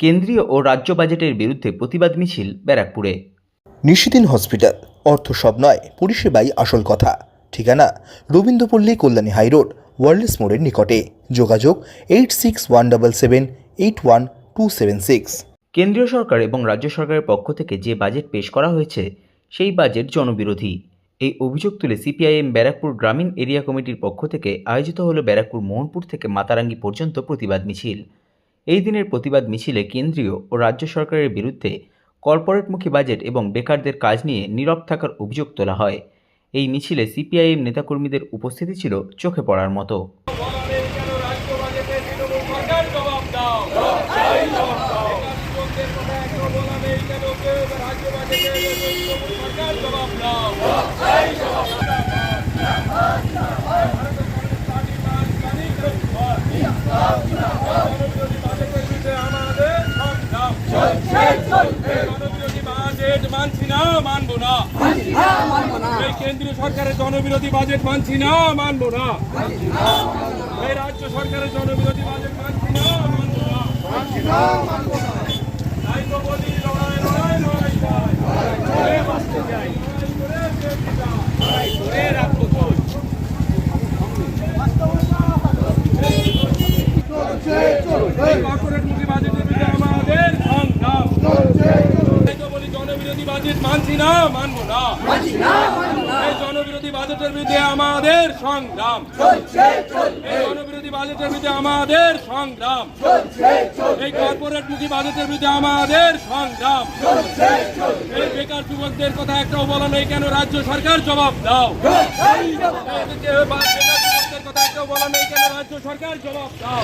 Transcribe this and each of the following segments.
কেন্দ্রীয় ও রাজ্য বাজেটের বিরুদ্ধে প্রতিবাদ মিছিল ব্যারাকপুরে। নিশিদিন হসপিটাল অর্থ সব নয় পরিষেবাই আসল কথা। ঠিকানা রবীন্দ্রপল্লী কল্যাণী হাইরোড ওয়ার্ল্ডস মোড়ের নিকটে। যোগাযোগ eight six one double seven eight one two seven six. কেন্দ্রীয় সরকার এবং রাজ্য সরকারের পক্ষ থেকে যে বাজেট পেশ করা হয়েছে সেই বাজেট জনবিরোধী। এই অভিযোগ তুলে সিপিআইএম ব্যারাকপুর গ্রামীণ এরিয়া কমিটির পক্ষ থেকে আয়োজিত হলো ব্যারাকপুর মোহনপুর থেকে মাতারাঙ্গি পর্যন্ত প্রতিবাদ মিছিল। এই দিনের প্রতিবাদ মিছিলে কেন্দ্রীয় ও রাজ্য সরকারের বিরুদ্ধে কর্পোরেটমুখী বাজেট এবং বেকারদের কাজ নিয়ে নীরব থাকার অভিযোগ তোলা হয়। এই মিছিলে সিপিআইএম নেতাকর্মীদের উপস্থিতি ছিল চোখে পড়ার মতো। মানছি না, মানবো না। এই কেন্দ্রীয় সরকারের জনবিরোধী বাজেট মানছি না, মানবো না। এই রাজ্য সরকারের জনবিরোধী বাজেট মানছি না, মানবো না তাই তো বলি লড়াই লড়াই লড়াই চাই। করে বাঁচতে চাই। লড়াই করে বেঁচে যাই। লড়াই করে রাখব চোখ। এই কর্পোরেট মুখী বাজেটের বিরুদ্ধে আমাদের সংগ্রাম তাই তো বলি জনবিরোধী বাজেট মানছি না মানবো না। এই জনবিরোধী বাজেটের বিরুদ্ধে আমাদের সংগ্রাম। এই জনবিরোধী বাজেটের বিরুদ্ধে আমাদের সংগ্রাম। এই কর্পোরেট মুখী বাজেটের বিরুদ্ধে আমাদের সংগ্রাম। এই বেকার যুবকদের কথা একটাও বলা নেই কেন রাজ্য সরকার জবাব দাও? কথা একটাও বলা নেই কেন রাজ্য সরকার জবাব দাও?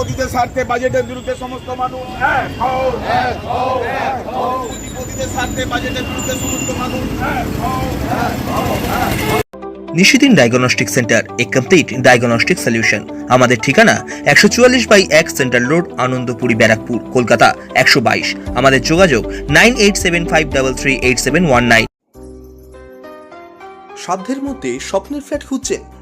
পুঁজিপতিদের স্বার্থে বাজেটের বিরুদ্ধে সমস্ত মানুষ। পুঁজিপতিদের স্বার্থে বাজেটের বিরুদ্ধে সমস্ত। Nishidin diagnostic centre a complete diagnostic solution আমাদের ঠিকানা একশো চুয়াল্লিশ বাই এক সেন্ট্রাল রোড আনন্দপুরি ব্যারাকপুর কলকাতা একশো বাইশ আমাদের যোগাযোগ nine eight seven five double three eight seven one nine সাধ্যের মধ্যে স্বপ্নের ফ্ল্যাট খুঁজছেন